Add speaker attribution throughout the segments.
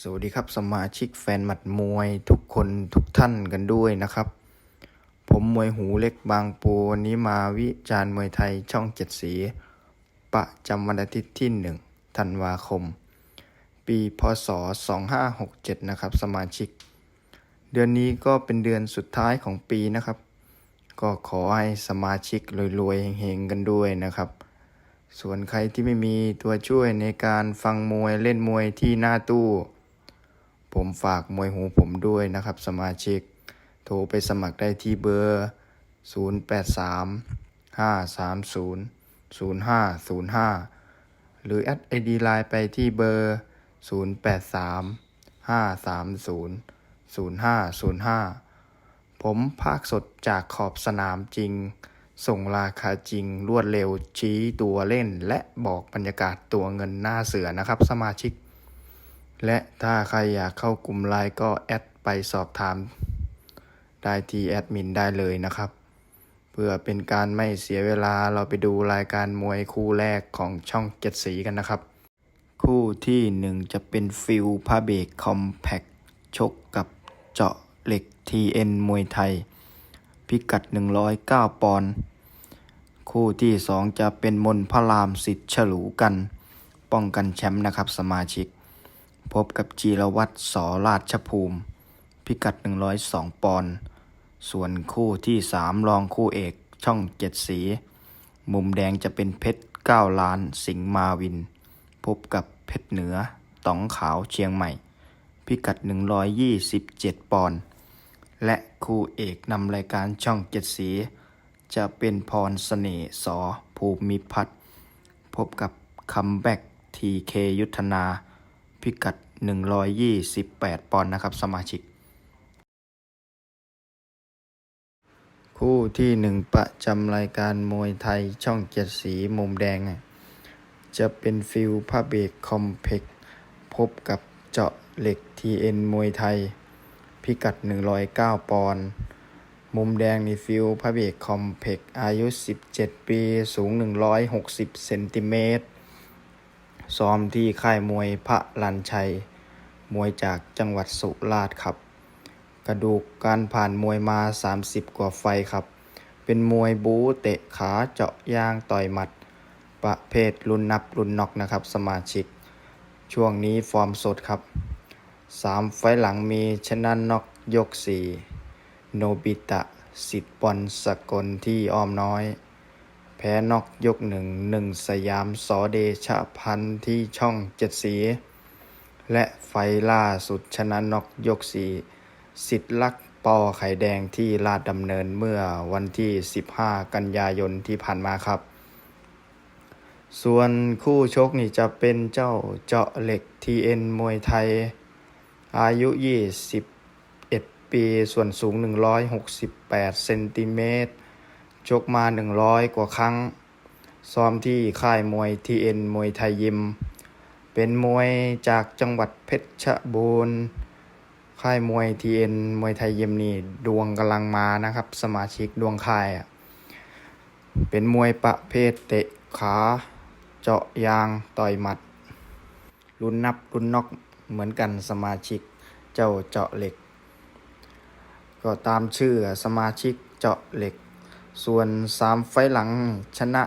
Speaker 1: สวัสดีครับสมาชิกแฟนหมัดมวยทุกคนทุกท่านกันด้วยนะครับ ผมมวยหูเล็กบางปูวันนี้มาวิจารณ์มวยไทยช่องเจ็ดสี ประจำวันอาทิตย์ที่หนึ่งธันวาคม ปีพศ 2567 นะครับสมาชิก เดือนนี้ก็เป็นเดือนสุดท้ายของปีนะครับ ก็ขอให้สมาชิกรวยๆเฮงๆกันด้วยนะครับส่วนใครที่ไม่มีตัวช่วยในการฟังมวยเล่นมวยที่หน้าตู้ ผมฝากมวยหูผมด้วยนะครับ สมาชิก โทรไปสมัครได้ที่เบอร์ 083 530 0505 หรือแอดไอดีไลน์ไปที่เบอร์ 083 530 0505 ผมภาคสดจากขอบสนามจริง ส่งราคาจริงรวดเร็วชี้ตัวเล่นและบอกบรรยากาศตัวเงินหน้าเสือนะครับสมาชิก และถ้าใครอยากเข้ากลุ่มไลน์ก็แอดไปสอบถาม ได้ที่แอดมินได้เลยนะครับ เพื่อเป็นการไม่เสียเวลาเราไปดูรายการมวยคู่แรกของช่องเจ็ดสีกันนะครับ คู่ที่หนึ่งจะเป็นฟิลพาเบกคอมแพคชกกับเจาะเหล็ก TN มวยไทย พิกัด 109 ปอนด์คู่ที่สองจะเป็นมนพระรามสิทธิ์ฉลูกัน ป้องกันแชมป์นะครับสมาชิก พบกับจีรวัตรสอราชภูมิ พิกัด 102 ปอนด์ส่วนคู่ที่สามรองคู่เอกช่องเจ็ดสี มุมแดงจะเป็นเพชร9ล้านสิงห์มาวิน พบกับเพชรเหนือต๋องขาวเชียงใหม่ พิกัด 127 ปอนด์และคู่เอกนำรายการช่องเจ็ดสี จะเป็นพรเสน่ห์สอภูมิพัฒน์พบกับคัมแบ็กทีเคยุทธนา พิกัด 128 ปอนด์นะครับ สมาชิก คู่ที่หนึ่งประจำรายการมวยไทยช่องเจ็ดสีมุมแดง จะเป็นฟิลพาเบกคอมเพกพบกับเจาะเหล็ก TN มวยไทย พิกัด 109 ปอนด์มุมแดงในฟิลพาเบกคอมเพกอายุ 17 ปี สูง 160 เซนติเมตร ซ้อมที่ค่ายมวยพระลันชัย มวยจากจังหวัดสุราษฎร์ครับ กระดูกการผ่านมวยมา 30 กว่าไฟครับ เป็นมวยบูเตะขาเจาะยางต่อยหมัด ประเภทรุ่นนับรุ่นน็อกนะครับ สมาชิก ช่วงนี้ฟอร์มสดครับ 3 ไฟหลังมีชนะน็อกยก 4 โนบิตะสิทธิ์บอลสกลที่อ้อมน้อย แพ้นอกยกหนึ่งหนึ่งสยามสอเดชะพันธ์ที่ช่องเจ็ดสี และไฟล่าสุดชนะนอกยกสี่สิทธิ์ลักษ์ปอไข่แดงที่ลาดดำเนินเมื่อวันที่ 15 กันยายนที่ผ่านมาครับ ส่วนคู่ชกนี่จะเป็นเจ้าเจาะเหล็ก TN มวยไทย อายุ 21 ปีส่วนสูง 168 เซนติเมตร ชกมา 100 กว่าครั้ง ซ้อมที่ค่ายมวย TN มวยไทยยิม เป็นมวยจากจังหวัดเพชรบูรณ์ค่ายมวย TN มวยไทยยิมนี่ดวงกำลังมานะครับ สมาชิกดวงค่ายอะเป็นมวยประเภทเตะขาเจาะยางต่อยหมัดรุ่นนับรุ่นน็อกเหมือนกันสมาชิกเจ้าเจาะเหล็ก ก็ตามชื่อสมาชิกเจาะเหล็ก ส่วนสามไฟหลังชนะ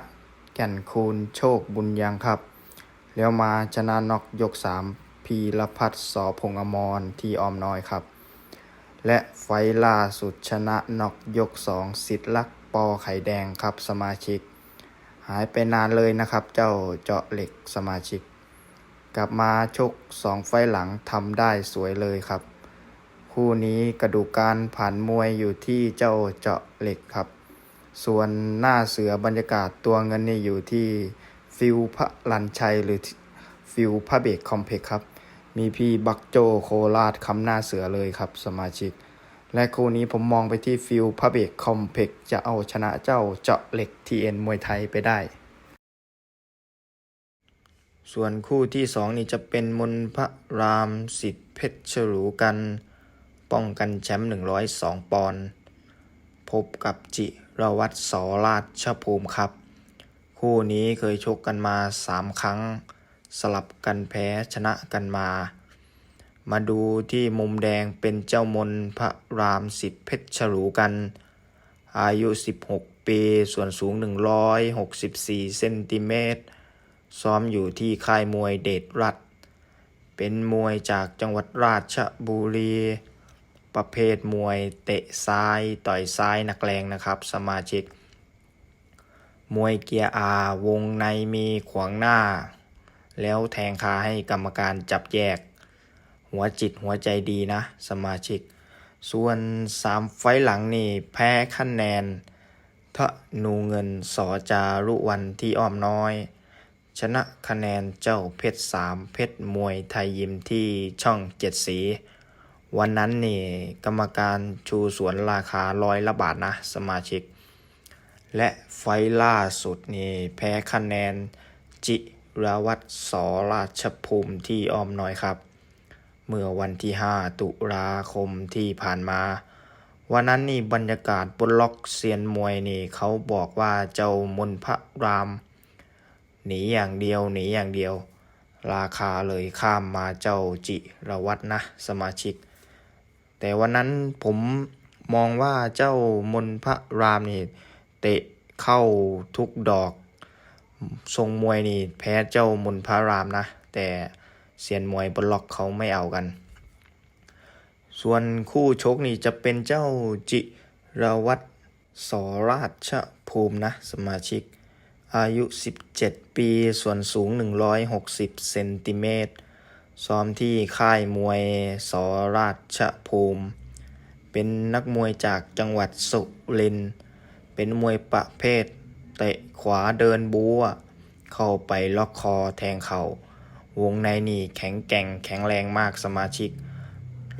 Speaker 1: แก่นคูณโชคบุญยังครับ แล้วมาชนะน็อกยกสามพีรพัฒน์สอพงษ์อมรที่ออมน้อยครับ และไฟล่าสุดชนะน็อกยกสองสิทธิ์ลักษ์ปอไข่แดงครับสมาชิก หายไปนานเลยนะครับ เจ้าเจาะเหล็กสมาชิก กลับมาชกสองไฟหลังทำได้สวยเลยครับ คู่นี้กระดูกการผ่านมวยอยู่ที่เจ้าเจาะเหล็กครับ ส่วนหน้าเสือบรรยากาศตัวเงินนี่อยู่ที่ฟิวพระลันชัยหรือฟิวพระเบกคอมเพกครับ มีพี่บักโจโคราชคำหน้าเสือเลยครับสมาชิก และคู่นี้ผมมองไปที่ฟิวพระเบกคอมเพกจะเอาชนะเจ้าเจาะเหล็กทีเอ็นมวยไทยไปได้ ส่วนคู่ที่สองนี่จะเป็นมนพระรามสิทธิ์เพชรฉลูกัน ป้องกันแชมป์102 ปอนด์พบกับจิ รวัตสอราชภูมิครับ คู่นี้เคยชกกันมา 3 ครั้ง สลับกันแพ้ชนะกันมา มาดูที่มุมแดงเป็นเจ้ามนพระรามสิทธิ์เพชรฉลูกัน อายุ 16 ปี ส่วนสูง 164 เซนติเมตร ซ้อมอยู่ที่ค่ายมวยเดชรัฐเป็นมวยจากจังหวัดราชบุรี ประเภทมวยเตะซ้ายต่อยซ้ายนักแรงนะครับ สมาชิก มวยเกียร์อาวงในมีขวางหน้า แล้วแทงคาให้กรรมการจับแยก หัวจิตหัวใจดีนะ สมาชิก ส่วนสามไฟหลังนี่แพ้คะแนนทะนูเงินสอจารุวันที่อ้อมน้อย ชนะคะแนนเจ้าเพชรสามเพชรมวยไทยยิมที่ช่องเจ็ดสี วันนั้นนี่กรรมการชูสวนราคาร้อยละบาทนะสมาชิก และไฟล่าสุดนี่แพ้คะแนนจิรวัตรสอราชภูมิที่อ้อมน้อยครับ เมื่อวันที่ 5 ตุลาคมที่ผ่านมา วันนั้นนี่บรรยากาศบนล็อกเซียนมวยนี่เขาบอกว่าเจ้ามนพระรามหนีอย่างเดียวหนีอย่างเดียว ราคาเลยข้ามมาเจ้าจิรวัตรนะสมาชิก แต่วันนั้นผมมองว่าเจ้ามนพระรามนี่เตะเข้าทุกดอกทรงมวยนี่แพ้เจ้ามนพระรามนะ แต่เซียนมวยบล็อกเขาไม่เอากัน ส่วนคู่ชกนี่จะเป็นเจ้าจิรวัตรสราชภูมินะ สมาชิก อายุ 17 ปี ส่วนสูง 160 เซนติเมตร ซ้อมที่ค่ายมวยสราชภูมิ เป็นนักมวยจากจังหวัดสุรินทร์ เป็นมวยประเภท เตะขวาเดินบู๊อะเข้าไปล็อกคอแทงเขา่าวงในนี่แข็งแกร่งแข็งแรงมากสมาชิก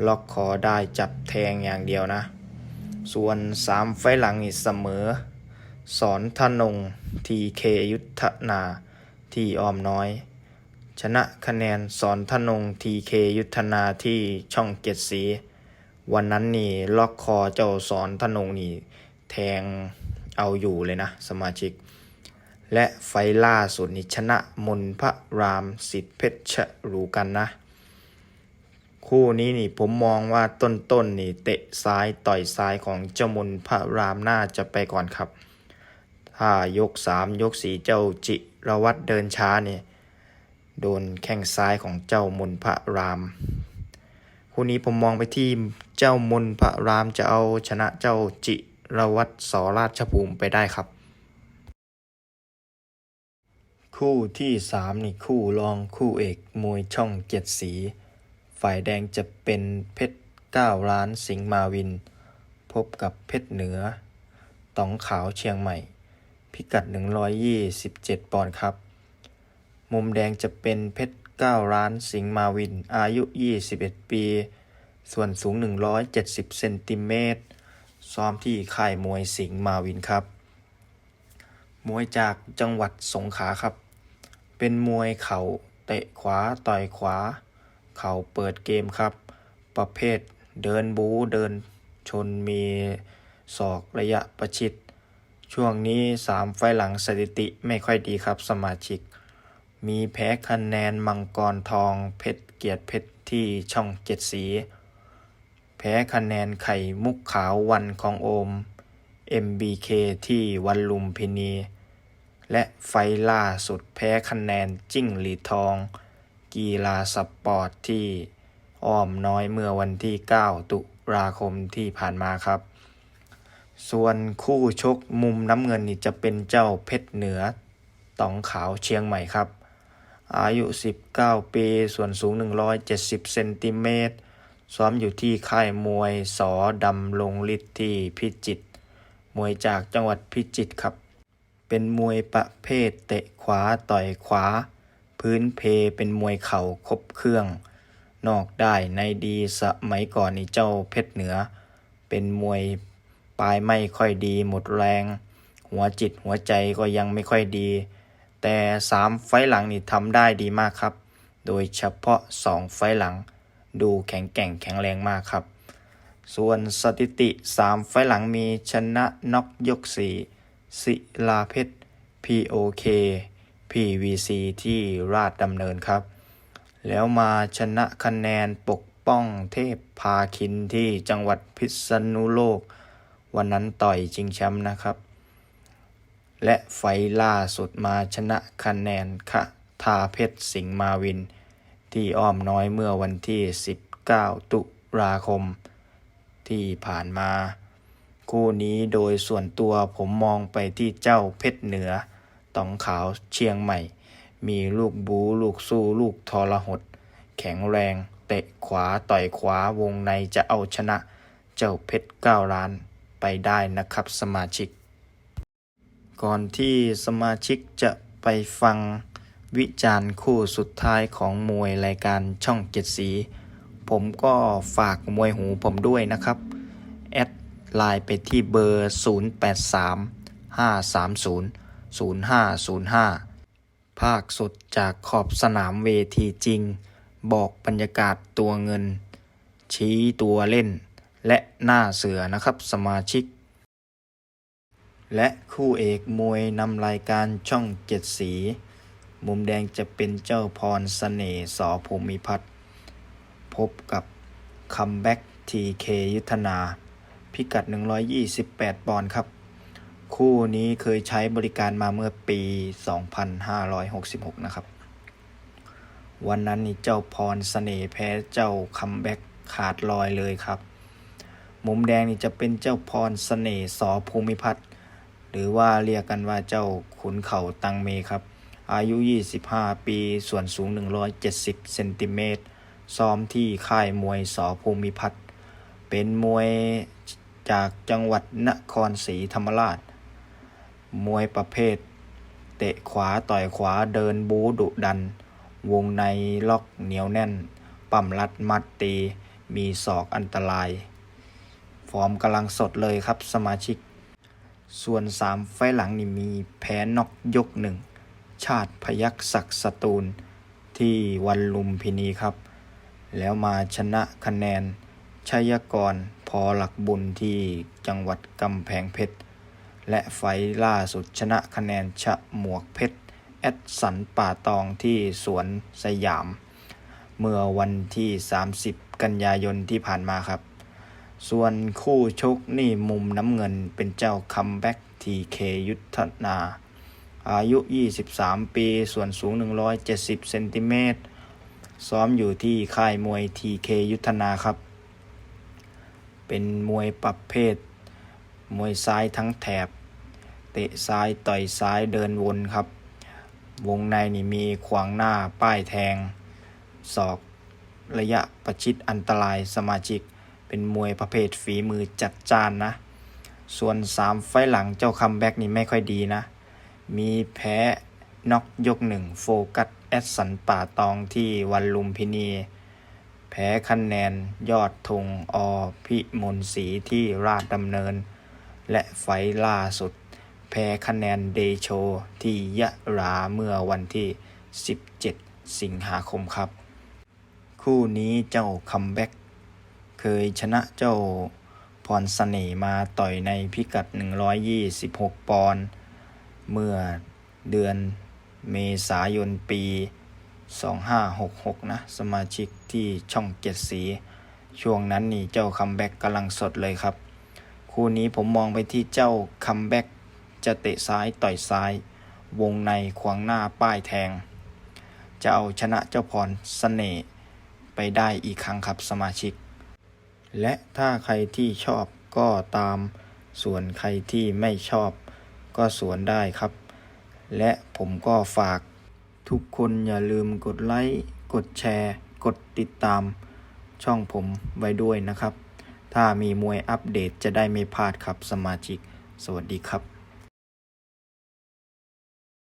Speaker 1: ล็อกคอได้จับแทงอย่างเดียวนะ ส่วนสามไฟหลังนี่เสมอ สอนธนงทีเคยุทธนาที่อ้อมน้อย ชนะคะแนนสอนธนงทีเคยุทธนาที่ช่องเจ็ดสี วันนั้นนี่ล็อกคอเจ้าสอนธนงนี่แทงเอาอยู่เลยนะสมาชิก และไฟล่าสุดนี่ชนะมนพระรามสิทธิเพชรรูกันนะ คู่นี้นี่ผมมองว่าต้นๆนนี่เตะซ้ายต่อยซ้ายของเจ้ามนพระรามน่าจะไปก่อนครับ ถ้ายกสามยกสี่เจ้าจิรวัตรเดินช้าเนี่ย โดนแข้งซ้ายของเจ้ามนพระราม คู่นี้ผมมองไปที่เจ้ามนพระรามจะเอาชนะเจ้าจิรวัตรสอราชภูมิไปได้ครับ คู่ที่สามนี่คู่รองคู่เอกมวยช่องเจ็ดสี ฝ่ายแดงจะเป็นเพชรเก้าล้านสิงห์มาวิน พบกับเพชรเหนือตองขาวเชียงใหม่ พิกัด 127 ปอนด์ครับ มุมแดงจะเป็นเพชรเก้าล้านสิงห์มาวิน อายุ 21 ปี ส่วนสูง 170 เซนติเมตร ซ้อมที่ค่ายมวยสิงห์มาวินครับ มวยจากจังหวัดสงขลาครับ เป็นมวยเข่าเตะขวาต่อยขวา เข่าเปิดเกมครับ ประเภทเดินบูเดินชนมีศอกระยะประชิด ช่วงนี้สามไฟหลังสถิติไม่ค่อยดีครับสมาชิก มีแพ้คะแนนมังกรทองเพชรเกียรติเพชรที่ช่องเจ็ดสี แพ้คะแนนไข่มุกขาววันของโอม MBK ที่วันลุมพินี และไฟล่าสุดแพ้คะแนนจิ้งหรีทอง กีฬาสปอร์ตที่อ้อมน้อยเมื่อวันที่ 9 ตุลาคมที่ผ่านมาครับ ส่วนคู่ชกมุมน้ำเงินนี่จะเป็นเจ้าเพชรเหนือต๋องขาวเชียงใหม่ครับ อายุ 19 ปี ส่วนสูง 170 เซนติเมตร ซ้อมอยู่ที่ค่ายมวยสอดำลงฤทธิ์ที่พิจิตร มวยจากจังหวัดพิจิตรครับ เป็นมวยประเภทเตะขวาต่อยขวา พื้นเพเป็นมวยเข่าครบเครื่อง นอกได้ในดีสมัยก่อนนี่เจ้าเพชรเหนือ เป็นมวยปลายไม่ค่อยดีหมดแรง หัวจิตหัวใจก็ยังไม่ค่อยดี แต่สามไฟหลังนี่ทำได้ดีมากครับ โดยเฉพาะสองไฟหลัง ดูแข็งแกร่งแข็งแรงมากครับ ส่วนสถิติ 3 ไฟหลังมีชนะน็อกยก 4 ศิลาเพชร POK PVC ที่ราชดำเนินครับ แล้วมาชนะคะแนนปกป้องเทพพาคินที่จังหวัดพิษณุโลก วันนั้นต่อยชิงแชมป์นะครับ และไฟล่าสุดมาชนะคะแนนคะทาเพชรสิงห์มาวิน ที่อ้อมน้อยเมื่อวันที่ 19 ตุลาคม ที่ผ่านมา คู่นี้โดยส่วนตัวผมมองไปที่เจ้าเพชรเหนือตองขาวเชียงใหม่ มีลูกบูลูกสู้ลูกทรหด แข็งแรง เตะขวาต่อยขวาวงในจะเอาชนะ เจ้าเพชรเก้าล้านไปได้นะครับสมาชิก ก่อนที่สมาชิกจะไปฟังวิจารณ์คู่สุดท้ายของมวยรายการช่องเจ็ดสี ผมก็ฝากมวยหูผมด้วยนะครับ แอดไลน์ไปที่เบอร์ 0835300505 ภาคสดจากขอบสนามเวทีจริง บอกบรรยากาศตัวเงิน ชี้ตัวเล่น และหน้าเสือนะครับสมาชิก และคู่เอกมวยนำรายการช่องเจ็ดสี มุมแดงจะเป็นเจ้าพรเสน่ห์สอภูมิพัฒน์พบกับคัมแบ็กทีเคยุทธนา พิกัด 128 ปอนด์ครับ คู่นี้เคยใช้บริการมาเมื่อปี 2566 นะครับ วันนั้นนี่เจ้าพรเสน่ห์แพ้เจ้าคัมแบ็กขาดลอยเลยครับ มุมแดงนี่จะเป็นเจ้าพรเสน่ห์สอภูมิพัฒน์ หรือว่าเรียกกันว่าเจ้าขุนเข่าตังเมครับ อายุ 25 ปี ส่วนสูง 170 เซนติเมตร ซ้อมที่ค่ายมวยสอภูมิพัฒน์ เป็นมวยจากจังหวัดนครศรีธรรมราช มวยประเภท เตะขวาต่อยขวาเดินบูดุดัน วงในล็อกเหนียวแน่น ปั่มรัดมัดตี มีศอกอันตราย ฟอร์มกำลังสดเลยครับสมาชิก ส่วนสามไฟหลังนี่มีแพ้นอกยกหนึ่ง ชาติพยักศักสตูล ที่วันลุมพินีครับ แล้วมาชนะคะแนน ชัยกรพอหลักบุญที่จังหวัดกำแพงเพชร และไฟล์ล่าสุดชนะคะแนนชะหมวกเพชร แอดสันป่าตองที่สวนสยาม เมื่อวันที่ 30 กันยายนที่ผ่านมาครับ ส่วนคู่ชกนี่มุมน้ำเงินเป็นเจ้าคัมแบ็กทีเคยุทธนา อายุ 23 ปี ส่วนสูง 170 เซนติเมตร ซ้อมอยู่ที่ค่ายมวยทีเคยุทธนาครับ เป็นมวยประเภท มวยซ้ายทั้งแถบ เตะซ้ายต่อยซ้ายเดินวนครับ วงในนี่มีขวางหน้าป้ายแทง ศอกระยะประชิดอันตรายสมาชิก เป็นมวยประเภทฝีมือจัดจานนะ ส่วนสามไฟหลังเจ้าคัมแบ็กนี่ไม่ค่อยดีนะ มีแพ้น็อกยกหนึ่งโฟกัสแอดสันป่าตองที่วันลุมพินี แพ้คะแนนยอดธงอพิมลศรีที่ราชดำเนิน และไฟล์ล่าสุด แพ้คะแนนเดโชที่ยะราเมื่อวันที่ 17 สิงหาคมครับ คู่นี้เจ้าคัมแบ็ก เคยชนะเจ้าพรเสน่มาต่อยในพิกัด 126 ปอนด์เมื่อเดือนเมษายนปี 2566 นะ สมาชิกที่ช่องเจ็ดสี ช่วงนั้นนี่เจ้าคัมแบ็กกำลังสดเลยครับ คู่นี้ผมมองไปที่เจ้าคัมแบ็กจะเตะซ้ายต่อยซ้าย วงในขวางหน้าป้ายแทง จะเอาชนะเจ้าพรเสน่ห์ไปได้อีกครั้งครับสมาชิก และถ้าใครที่ชอบก็ตาม ส่วนใครที่ไม่ชอบ ก็สวนได้ครับ และผมก็ฝาก ทุกคนอย่าลืมกดไลค์ กดแชร์ กดติดตาม ช่องผมไว้ด้วยนะครับ ถ้ามีมวยอัปเดตจะได้ไม่พลาดครับสมาชิก สวัสดีครับ